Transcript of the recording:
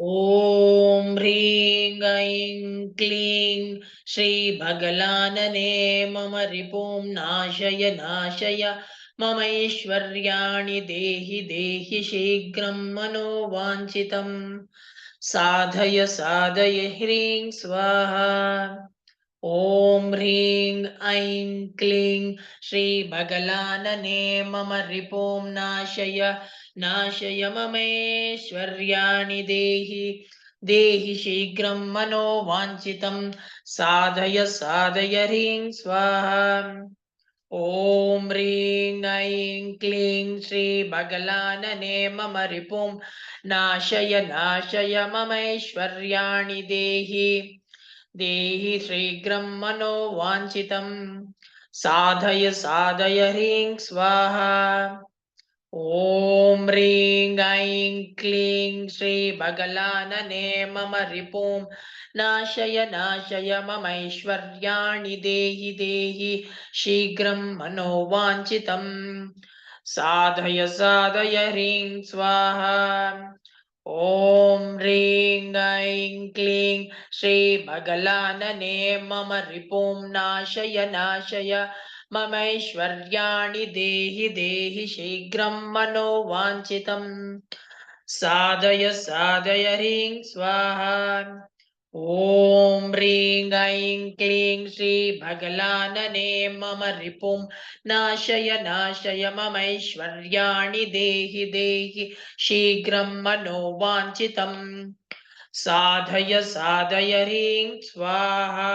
ॐ ह्रीं ऐं क्लीं श्रीभगलानने मम रिपुं नाशय नाशय ममैश्वर्याणि देहि देहि शीघ्रं मनोवाञ्छितम् साधय साधय ह्रीं स्वाहा ॐ ह्रीं ऐं क्लीं श्रीभगलानने मम रिपुं नाशय नाशय ममेश्वर्याणि देहि देहि शीघ्रं मनोवाञ्छितं साधय साधय ह्रीं स्वाहा ॐ ह्रीं ऐं क्लीं श्रीभगलानने मम रिपुं नाशय नाशय ममैश्वर्याणि देहि देहि शीघ्रं मनोवाञ्छितं। साधय साधय ह्रीं, स्वाहा। ॐ ह्रीं, ऐं क्लीं, श्रीभगलानने मम रिपुं। नाशय नाशय ममैश्वर्याणि देहि देहि, शीघ्रं मनोवाञ्छितं साधय साधय ह्रीं, स्वाहा। ॐ ह्रीं ऐं क्लीं श्रीभगलानने मम रिपुं नाशय नाशय ममैश्वर्याणि देहि देहि शीघ्रं मनोवाञ्छितं साधय साधय ह्रीं स्वाहा ॐ ह्रीं ऐं क्लीं श्रीभगलानने मम रिपुं। नाशय नाशय ममैश्वर्याणि देहि देहि, शीघ्रं मनोवाञ्छितम् साधय साधय ह्रीं, स्वाहा।